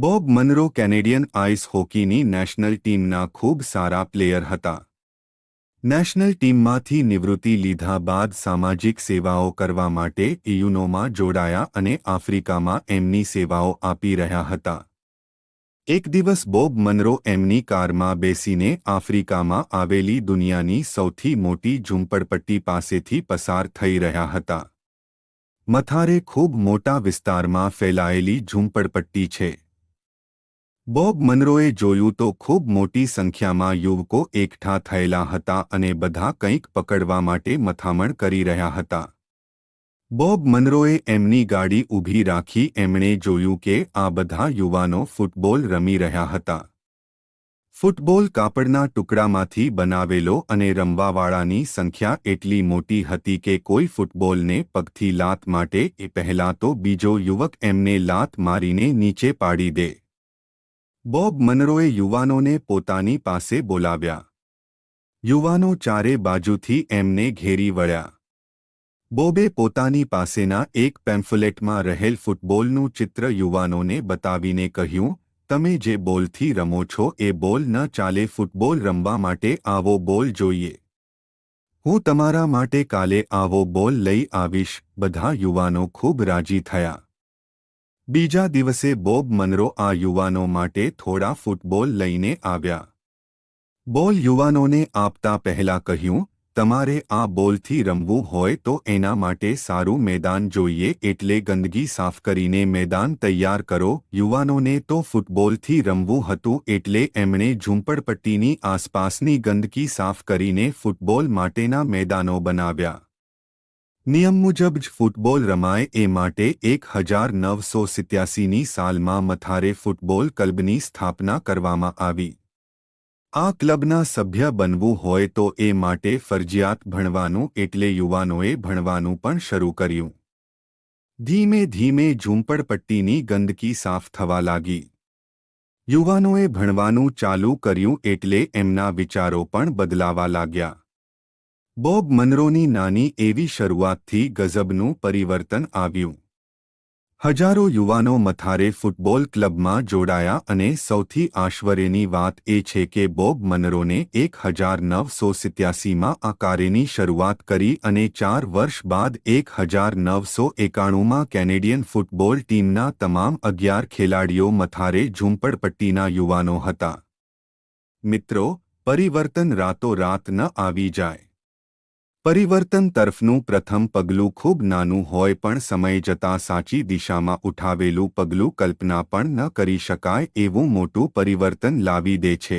Bob Monroe Canadian ice હોકીની national ટીમના ખૂબ સારા પ્લેયર હતા. નેશનલ ટીમમાંથી નિવૃત્તિ લીધા બાદ સામાજિક સેવાઓ કરવા માટે ઇયુનોમાં જોડાયા અને આફ્રિકામાં એમની સેવાઓ આપી રહ્યા હતા. એક દિવસ બોબ મનરો એમની કારમાં બેસીને આફ્રિકામાં આવેલી દુનિયાની સૌથી મોટી ઝૂંપડપટ્ટી પાસેથી પસાર થઈ રહ્યા હતા. મથારે ખૂબ મોટા વિસ્તારમાં ફેલાયેલી ઝૂંપડપટ્ટી છે. બોબ મનરોએ જોયું તો ખૂબ મોટી સંખ્યામાં યુવકો એકઠા થયેલા હતા અને બધા કંઈક પકડવા માટે મથામણ કરી રહ્યા હતા. બોબ મનરોએ એમની ગાડી ઊભી રાખી એમણે જોયું કે આ બધા યુવાનો ફૂટબોલ રમી રહ્યા હતા. ફૂટબોલ કાપડના ટુકડામાંથી બનાવેલો અને રમવાવાળાની સંખ્યા એટલી મોટી હતી કે કોઈ ફૂટબોલને પગથી લાત માટે એ પહેલાં તો બીજો યુવક એમને લાત મારીને નીચે પાડી દે. બોબ મનરોએ યુવાનોને પોતાની પાસે બોલાવ્યા. યુવાનો ચારે બાજુથી એમને ઘેરી વળ્યા. બોબે પોતાની પાસેના એક પેમ્ફલેટમાં રહેલ ફૂટબોલનું ચિત્ર યુવાનોને બતાવીને કહ્યું, તમે જે બોલથી રમો છો એ બોલ ન ચાલે, ફૂટબોલ રમવા માટે આવો બોલ જોઈએ. હું તમારા માટે કાલે આવો બોલ લઈ આવીશ. બધા યુવાનો ખૂબ રાજી થયા. બીજા દિવસે બોબ મનરો આ યુવાનો માટે થોડા ફૂટબોલ લઈને આવ્યા. બોલ યુવાનોને આપતા પહેલા કહ્યું, તમારે આ બોલથી રમવું હોય તો એના માટે સારું મેદાન જોઈએ એટલે ગંદકી સાફ કરીને મેદાન તૈયાર કરો. યુવાનોને તો ફૂટબોલથી રમવું હતું એટલે એમણે ઝૂંપડપટ્ટીની આસપાસની ગંદકી સાફ કરીને ફૂટબોલ માટેના મેદાનો બનાવ્યા. નિયમ મુજબ જ ફૂટબોલ રમાય એ માટે એક હજાર નવસો સિત્યાસીની સાલમાં મથારે ફૂટબોલ ક્લબની સ્થાપના કરવામાં આવી. આ ક્લબના સભ્ય બનવું હોય તો એ માટે ફરજિયાત ભણવાનું એટલે યુવાનોએ ભણવાનું પણ શરૂ કર્યું. ધીમે ધીમે ઝૂંપડપટ્ટીની ગંદકી સાફ થવા લાગી. યુવાનોએ ભણવાનું ચાલુ કર્યું એટલે એમના વિચારો પણ બદલાવા લાગ્યા. બોબ મનરોની નાની એવી શરૂઆતથી ગઝબનું પરિવર્તન આવ્યું. હજારો યુવાનો મથારે ફૂટબોલ ક્લબમાં જોડાયા અને સૌથી આશ્ચર્યની વાત એ છે કે બોબ મનરોને એક હજાર નવસો સિત્યાસીમાં આ કાર્યની શરૂઆત કરી અને ચાર વર્ષ બાદ એક હજાર નવસો એકાણુંમાં કેનેડિયન ફૂટબોલ ટીમના તમામ અગિયાર ખેલાડીઓ મથારે ઝૂંપડપટ્ટીના યુવાનો હતા. મિત્રો, પરિવર્તન રાતોરાત ન આવી જાય. પરિવર્તન તરફનું પ્રથમ પગલું ખૂબ નાનું હોય પણ સમય જતાં સાચી દિશામાં ઉઠાવેલું પગલું કલ્પના પણ ન કરી શકાય એવું મોટું પરિવર્તન લાવી દે છે.